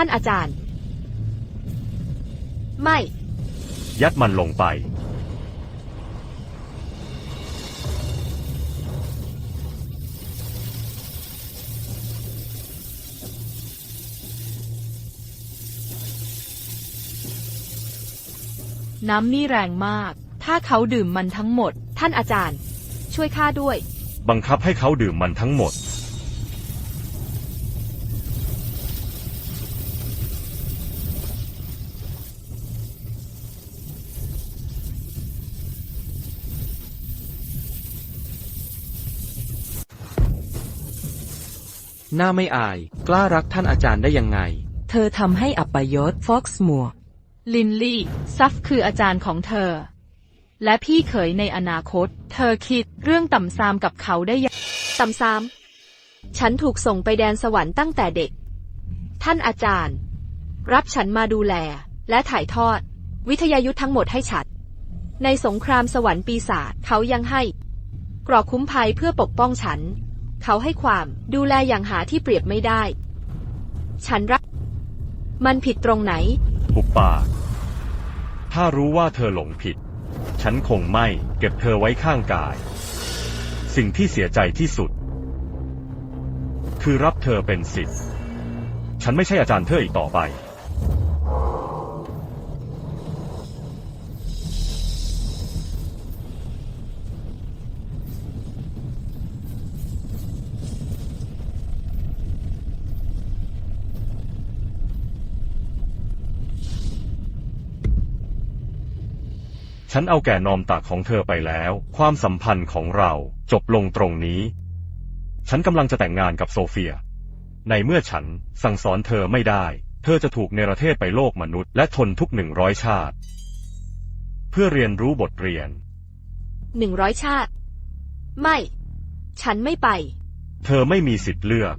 ท่านอาจารย์ ไม่ ยัดมันลงไป น้ำนี่แรงมาก ถ้าเขาดื่มมันทั้งหมด ท่านอาจารย์ ช่วยข้าด้วย บังคับให้เขาดื่มมันทั้งหมด หน้าไม่อาย กล้ารักท่านอาจารย์ได้ยังไง เธอทำให้อัปยศฟ็อกซ์มัวลินลี่ ซัฟคืออาจารย์ของเธอ และพี่เขยในอนาคต เธอคิดเรื่องต่ำซามกับเขาได้ยังตำซาม ฉันถูกส่งไปแดนสวรรค์ตั้งแต่เด็ก ท่านอาจารย์ รับฉันมาดูแล และถ่ายทอด วิทยายุทธทั้งหมดให้ฉัน ในสงครามสวรรค์ปีศาจเขายังให้กรอกคุ้มภัยเพื่อปกป้องฉัน เขาให้ความดูแลอย่างหาที่เปรียบไม่ได้ ฉันรัก มันผิดตรงไหน หุบปาก ถ้ารู้ว่าเธอหลงผิด ฉันคงไม่เก็บเธอไว้ข้างกาย สิ่งที่เสียใจที่สุด คือรับเธอเป็นสิทธิ์ ฉันไม่ใช่อาจารย์เธออีกต่อไป ฉันเอาแก่นอมตากของเธอไปแล้ว ความสัมพันธ์ของเราจบลงตรงนี้ ฉันกำลังจะแต่งงานกับโซเฟีย ในเมื่อฉันสั่งสอนเธอไม่ได้ เธอจะถูกเนรเทศไปโลกมนุษย์และทนทุกหนึ่งร้อยชาติ เพื่อเรียนรู้บทเรียน หนึ่งร้อยชาติ ไม่ ฉันไม่ไป เธอไม่มีสิทธิ์เลือก